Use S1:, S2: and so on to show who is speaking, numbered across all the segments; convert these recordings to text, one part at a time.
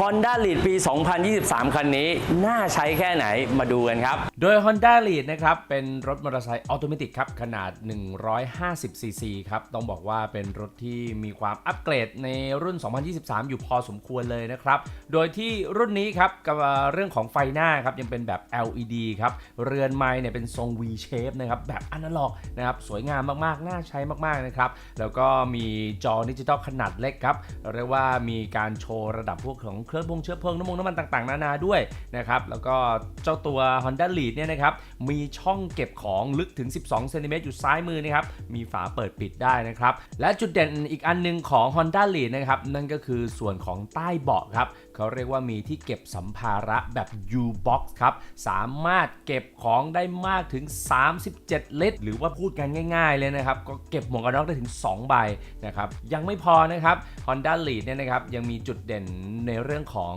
S1: Honda Lead ปี 2023 คันนี้ น่าใช้แค่ไหนมาดูกันครับ
S2: โดย Honda Lead นะครับ เป็นรถมอเตอร์ไซค์ออโตเมติกครับ ขนาด 150 ซีซีครับ ต้องบอกว่าเป็นรถที่มีความอัปเกรดในรุ่น 2023 อยู่พอสมควรเลยนะครับ โดยที่รุ่นนี้ครับกับเรื่องของไฟหน้าครับ ยังเป็นแบบ LED ครับ เรือนไม้เนี่ยเป็นทรง V shape นะครับ แบบอนาล็อกนะครับ สวยงามมากๆ น่าใช้มากๆ นะครับ แล้วก็มีจอดิจิตอลขนาดเล็กครับ เรียกว่ามีการโชว์ระดับพวกของเครื่องพงเชื้อเพลิงน้ำมันน้ำมันต่างๆ นานาด้วยนะครับแล้วก็เจ้าตัว Honda Lead เนี่ยนะครับมีช่องเก็บของลึกถึง 12เซนติเมตรอยู่ซ้ายมือนะครับมีฝาเปิดปิดได้นะครับและจุดเด่นอีกอันหนึงของ Honda Lead นะครับนั่นก็คือส่วนของใต้เบาะครับ เขาเรียกว่ามีที่เก็บสัมภาระแบบ U-Box ครับ สามารถเก็บของได้มากถึง 37 ลิตร หรือว่าพูดกันง่าย ๆ เลยนะครับ ก็เก็บหมวกกันน็อกได้ถึง 2 ใบนะครับ ยังไม่พอนะครับ Honda Lead เนี่ยนะครับ ยังมีจุดเด่นในเรื่องของ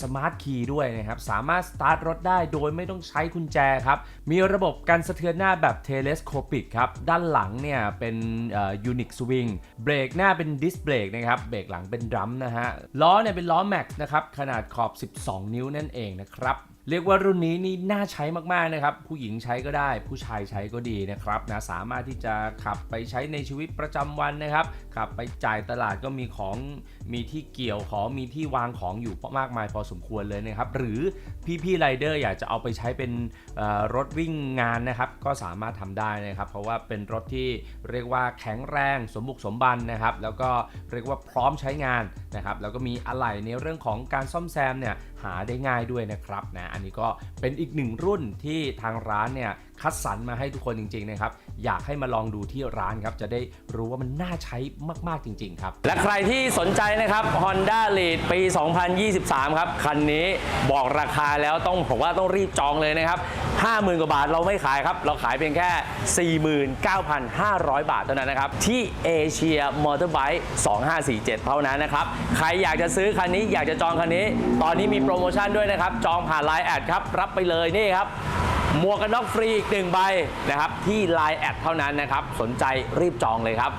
S2: สมาร์ทคีย์ด้วยนะครับ สามารถสตาร์ทรถได้โดยไม่ต้องใช้กุญแจครับ มีระบบการสะเทือนหน้าแบบเทเลสโคปิกครับ ด้านหลังเนี่ยเป็นยูนิคสวิงเบรกหน้าเป็นดิสเบรกนะครับ เบรกหลังเป็นดรัมนะฮะ ล้อเนี่ยเป็นล้อแม็กนะครับ ขนาดขอบ 12 นิ้วนั่นเองนะครับ เรียกว่ารุ่นนี้นี่น่าใช้มากๆนะครับ ผู้หญิงใช้ก็ได้ ผู้ชายใช้ก็ดีนะครับนะสามารถที่จะขับไปใช้ในชีวิตประจำวันนะครับ ขับไปจ่ายตลาดก็มีของมีที่เกี่ยวของมีที่วางของอยู่มากมายพอสมควรเลยนะครับ หรือพี่ๆไรเดอร์อยากจะเอาไปใช้เป็นรถวิ่งงานนะครับก็สามารถทำได้นะครับ เพราะว่าเป็นรถที่เรียกว่าแข็งแรงสมบุกสมบันนะครับ แล้วก็เรียกว่าพร้อมใช้งานนะครับแล้วก็มีอะไหล่ในเรื่องของการซ่อมแซมเนี่ยหาได้ง่ายด้วยนะครับนะอันนี้ก็เป็นอีกหนึ่งรุ่นที่ทางร้านเนี่ยคัดสรรมาให้ทุกคนจริงๆนะครับอยากให้มาลองดูที่ร้านครับจะได้รู้ว่ามันน่าใช้มากๆจริงๆครับ
S1: และใครที่สนใจนะครับ Honda Lead ปี 2023 ครับคันนี้บอกราคาแล้วต้องผมว่าต้องรีบจองเลยนะครับ 50,000 กว่าบาทเราไม่ขายครับ เราขายเพียงแค่ 49,500 บาทเท่านั้นนะครับ ที่เอเชียมอเตอร์ไบค์2547 เท่านั้นนะครับ ใครอยากจะซื้อคันนี้อยากจะจองคันนี้ ตอนนี้มีโปรโมชั่นด้วยนะครับ จองผ่าน Line แอดครับ รับไปเลยนี่ครับหมวกกันน็อกฟรีอีกหนึ่งใบนะครับ ที่ Line แอดเท่านั้นนะครับ สนใจรีบจองเลยครับ